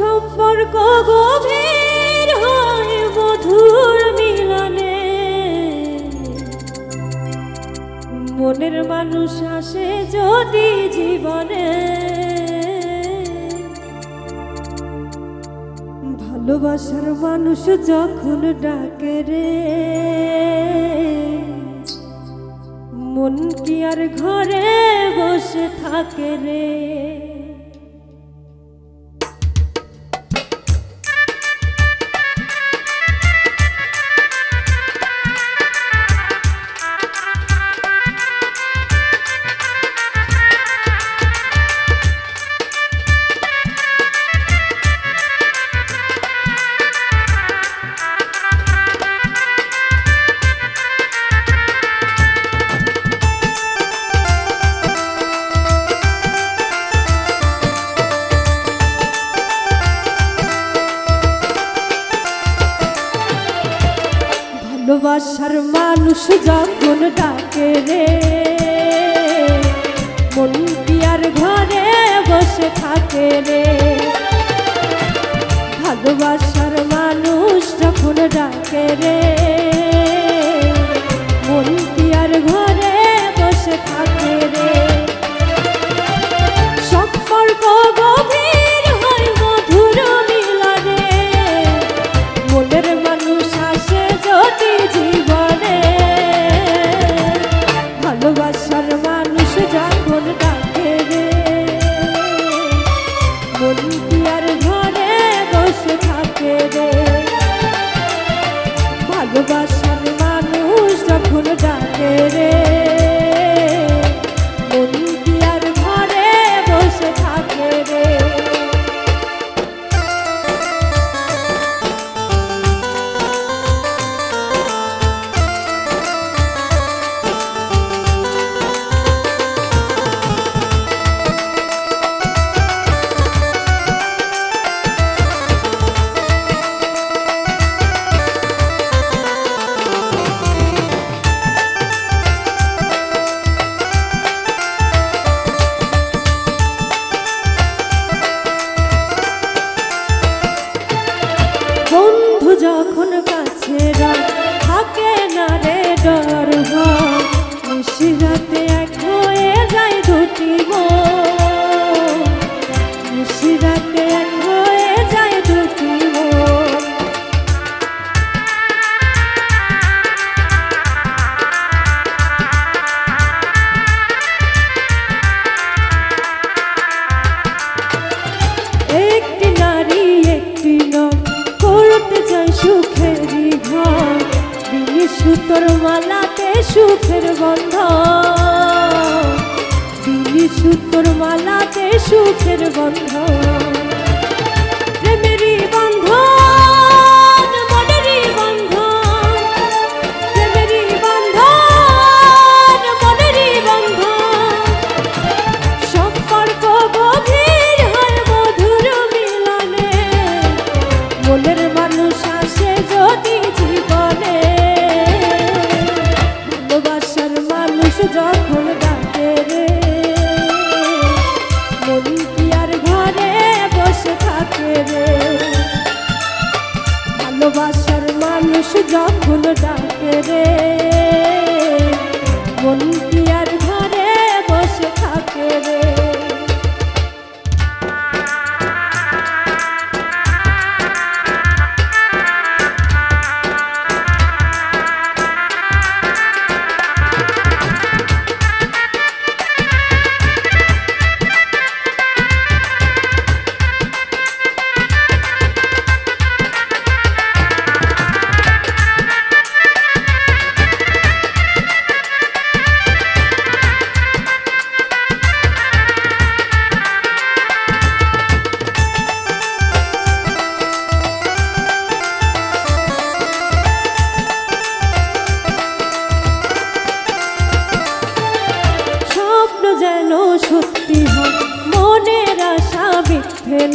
সম্পর্ক গভীর হয় মধুর মিলনে। মনের মানুষ আসে যদি জীবনে। ভালোবাসার মানুষ যখন ডাকে রে, মন কি আর ঘরে বসে থাকে রে? ভালোবাসার মানুষ যখন ডাকে রে, মন আর ঘরে বসে থাকে রে? ভালোবাসার মানুষ যখন ডাকে রে, মন আর ঘরে বসে থাকে রে? রে সুতোর মালাতে সুখের গন্ধ। দিলি সুতোর মালাতে সুখের বন্ধ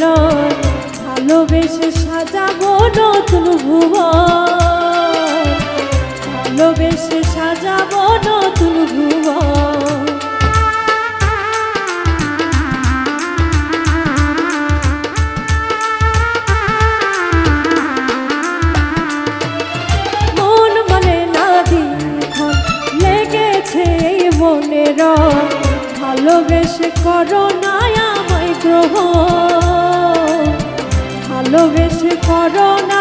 মিলন ভালোবেসে সাজাবো নতুন আলো বেশে সাজাবো নতুন ভুবন। মনের ভালোবেসে করো না আমায় গ্রহণ ভালোবেসে করোনা